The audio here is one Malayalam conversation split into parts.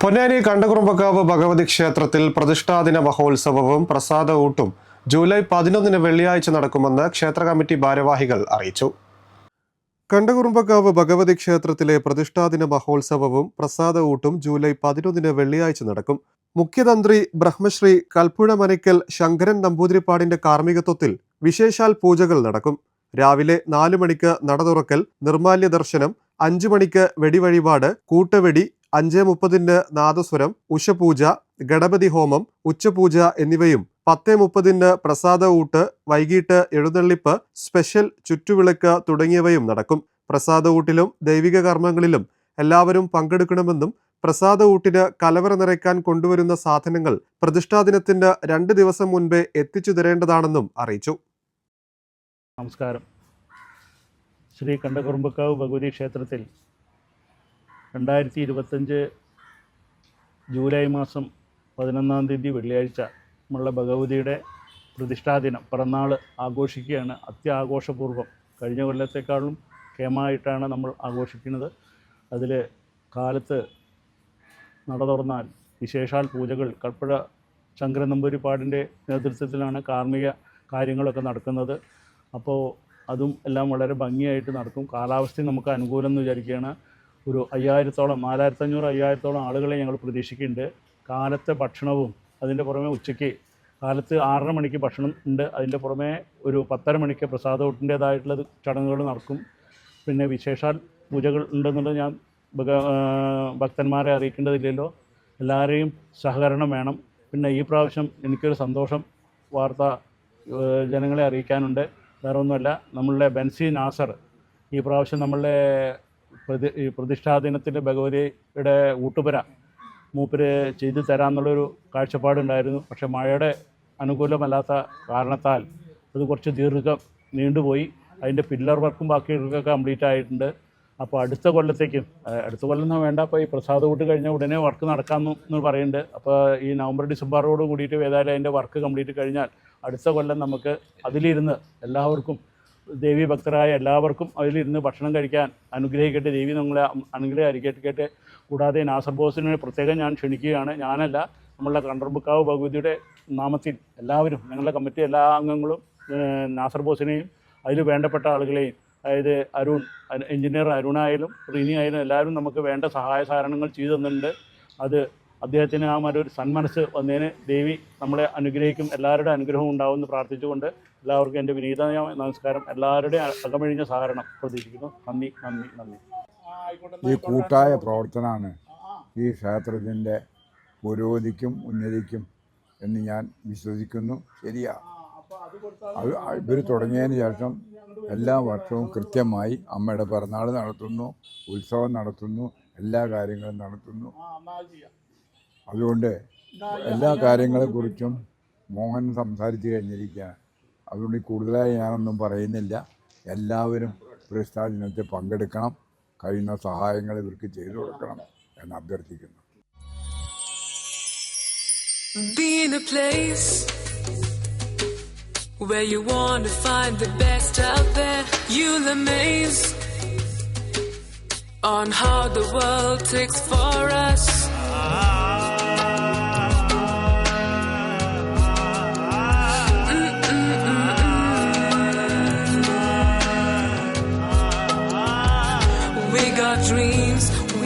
പൊന്നാനി കണ്ടകുറുമ്പക്കാവ് ഭഗവതി ക്ഷേത്രത്തിൽ പ്രതിഷ്ഠാദിന മഹോത്സവവും പ്രസാദ ഊട്ടും ജൂലൈ പതിനൊന്നിന് വെള്ളിയാഴ്ച നടക്കുമെന്ന് ക്ഷേത്ര കമ്മിറ്റി ഭാരവാഹികൾ അറിയിച്ചു. കണ്ടകുറുമ്പക്കാവ് ഭഗവതി ക്ഷേത്രത്തിലെ പ്രതിഷ്ഠാദിന മഹോത്സവവും പ്രസാദ ഊട്ടും ജൂലൈ പതിനൊന്നിന് വെള്ളിയാഴ്ച നടക്കും. മുഖ്യതന്ത്രി ബ്രഹ്മശ്രീ കൽപ്പുഴ മനയ്ക്കൽ ശങ്കരൻ നമ്പൂതിരിപ്പാടിന്റെ കാർമ്മികത്വത്തിൽ വിശേഷാൽ പൂജകൾ നടക്കും. രാവിലെ നാലു മണിക്ക് നട തുറക്കൽ നിർമാല്യ ദർശനം അഞ്ചു മണിക്ക് വെടിവഴിപാട് കൂട്ടവെടി അഞ്ച് മുപ്പതിന് നാദസ്വരം ഉഷപൂജ ഗണപതി ഹോമം ഉച്ചപൂജ എന്നിവയും പത്ത് മുപ്പതിന് പ്രസാദ ഊട്ട് വൈകിട്ട് എഴുന്നള്ളിപ്പ് സ്പെഷ്യൽ ചുറ്റുവിളക്ക് തുടങ്ങിയവയും നടക്കും. പ്രസാദ ഊട്ടിലും ദൈവിക കർമ്മങ്ങളിലും എല്ലാവരും പങ്കെടുക്കണമെന്നും പ്രസാദ ഊട്ടിന് കലവറ നിറയ്ക്കാൻ കൊണ്ടുവരുന്ന സാധനങ്ങൾ പ്രതിഷ്ഠാദിനത്തിന് രണ്ട് ദിവസം മുൻപേ എത്തിച്ചു തരേണ്ടതാണെന്നും അറിയിച്ചു. നമസ്കാരം. ശ്രീ കണ്ടകുറുമ്പക്കാവ് ഭഗവതി ക്ഷേത്രത്തിൽ രണ്ടായിരത്തി ഇരുപത്തഞ്ച് ജൂലൈ മാസം പതിനൊന്നാം തീയതി വെള്ളിയാഴ്ച നമ്മളുടെ ഭഗവതിയുടെ പ്രതിഷ്ഠാദിനം പിറന്നാൾ ആഘോഷിക്കുകയാണ്. അത്യാഘോഷപൂർവം കഴിഞ്ഞ കൊല്ലത്തെക്കാളും കേമായിട്ടാണ് നമ്മൾ ആഘോഷിക്കുന്നത്. അതിൽ കാലത്ത് നട തുറന്നാൽ വിശേഷാൽ പൂജകൾ കൽപ്പുഴ ശങ്കരൻ നമ്പൂരിപ്പാടിന്റെ നേതൃത്വത്തിലാണ് കാർമ്മിക കാര്യങ്ങളൊക്കെ നടക്കുന്നത്. അപ്പോൾ അതും എല്ലാം വളരെ ഭംഗിയായിട്ട് നടക്കും. കാലാവസ്ഥയും നമുക്ക് അനുകൂലം എന്ന് വിചാരിക്കുകയാണ്. ഒരു അയ്യായിരത്തോളം നാലായിരത്തഞ്ഞൂറ് അയ്യായിരത്തോളം ആളുകളെ ഞങ്ങൾ പ്രതീക്ഷിക്കുന്നുണ്ട്. കാലത്തെ ഭക്ഷണവും അതിന്റെ പുറമെ ഉച്ചയ്ക്ക് കാലത്ത് ആറര മണിക്ക് ഭക്ഷണം ഉണ്ട്. അതിന്റെ പുറമെ ഒരു പത്തര മണിക്ക് പ്രസാദോട്ടിന്റേതായിട്ടുള്ള ചടങ്ങുകൾ നടക്കും. പിന്നെ വിശേഷാൽ പൂജകൾ ഉണ്ടെന്നുള്ളത് ഞാൻ ഭക്തന്മാരെ അറിയിക്കേണ്ടതില്ലല്ലോ. എല്ലാവരെയും സഹകരണം വേണം. പിന്നെ ഈ പ്രാവശ്യം എനിക്കൊരു സന്തോഷം വാർത്ത ജനങ്ങളെ അറിയിക്കാനുണ്ട്. വേറെ ഒന്നുമല്ല നമ്മളുടെ ബെൻസി നാസർ ഈ പ്രാവശ്യം നമ്മളുടെ പ്രതി ഈ പ്രതിഷ്ഠാദിനത്തിന്റെ ഭഗവതിയുടെ ഊട്ടുപുര മൂപ്പര് ചെയ്തു തരാമെന്നുള്ളൊരു കാഴ്ചപ്പാടുണ്ടായിരുന്നു. പക്ഷേ മഴയുടെ അനുകൂലമല്ലാത്ത കാരണത്താൽ അത് കുറച്ച് ദീർഘം നീണ്ടുപോയി. അതിന്റെ പില്ലർ വർക്കും ബാക്കിയൊക്കെ കംപ്ലീറ്റ് ആയിട്ടുണ്ട് അപ്പോൾ അടുത്ത കൊല്ലത്തേക്കും അടുത്ത കൊല്ലം വേണ്ട. അപ്പോൾ ഈ പ്രസാദ കൂട്ട് കഴിഞ്ഞ ഉടനെ വർക്ക് നടക്കാമെന്ന് പറയുന്നുണ്ട്. അപ്പോൾ ഈ നവംബർ ഡിസംബറോട് കൂടിയിട്ട് ഏതായാലും അതിന്റെ വർക്ക് കംപ്ലീറ്റ് കഴിഞ്ഞാൽ അടുത്ത കൊല്ലം നമുക്ക് അതിലിരുന്ന് എല്ലാവർക്കും ദേവി ഭക്തരായ എല്ലാവർക്കും അതിലിരുന്ന് ഭക്ഷണം കഴിക്കാൻ അനുഗ്രഹിക്കട്ടെ. ദേവി നമ്മളെ അനുഗ്രഹിക്കട്ടെ. കൂടാതെ നാസർ ബോസിനെ പ്രത്യേകം ഞാൻ ക്ഷണിക്കുകയാണ്. ഞാനല്ല നമ്മളുടെ കണ്ടർബുക്കാവ് ഭഗവതിയുടെ നാമത്തിൽ എല്ലാവരും ഞങ്ങളുടെ കമ്മിറ്റി എല്ലാ അംഗങ്ങളും നാസർ ബോസിനെയും അതിൽ വേണ്ടപ്പെട്ട ആളുകളെയും അതായത് അരുൺ അരു- എഞ്ചിനീയർ അരുണായാലും റിനി ആയാലും എല്ലാവരും നമുക്ക് വേണ്ട സഹായ സഹകരണങ്ങൾ ചെയ്തു തന്നിട്ടുണ്ട്. അത് അദ്ദേഹത്തിന് ആ ഒരു സന്മനസ് വന്നതിന് ദേവി നമ്മളെ അനുഗ്രഹിക്കും. എല്ലാവരുടെ ഉണ്ടാവും എന്ന് പ്രാർത്ഥിച്ചുകൊണ്ട് എല്ലാവർക്കും എന്റെ വിനീതമായ നമസ്കാരം. എല്ലാവരുടെയും അകമഴിഞ്ഞ സഹകരണം പ്രതീക്ഷിക്കുന്നു. നന്ദി നന്ദി നന്ദി. ഈ കൂട്ടായ പ്രവർത്തനമാണ് ഈ ക്ഷേത്രത്തിന്റെ പുരോഗതിക്കും ഉന്നതിക്കും എന്ന് ഞാൻ വിശ്വസിക്കുന്നു. ശരിയാ. അത് ഇവർ തുടങ്ങിയതിന് ശേഷം എല്ലാ വർഷവും കൃത്യമായി അമ്മയുടെ പിറന്നാൾ നടത്തുന്നു ഉത്സവം നടത്തുന്നു എല്ലാ കാര്യങ്ങളും നടത്തുന്നു. അതുകൊണ്ട് എല്ലാ കാര്യങ്ങളെക്കുറിച്ചും മോഹൻ സംസാരിച്ച് കഴിഞ്ഞിരിക്കുകയാണ് അതുകൊണ്ട് കൂടുതലായി ഞാനൊന്നും പറയുന്നില്ല എല്ലാവരും പ്രതിഷ്ഠാ ദിനത്തിൽ പങ്കെടുക്കണം കഴിയുന്ന സഹായങ്ങൾ ഇവർക്ക് ചെയ്തു കൊടുക്കണം എന്ന് അഭ്യർത്ഥിക്കുന്നു Be in a place where you want to find the best out there. You'll amaze on how the world takes for us. We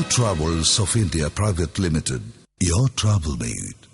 Akbar Travels of India Private Limited. Your travel mate.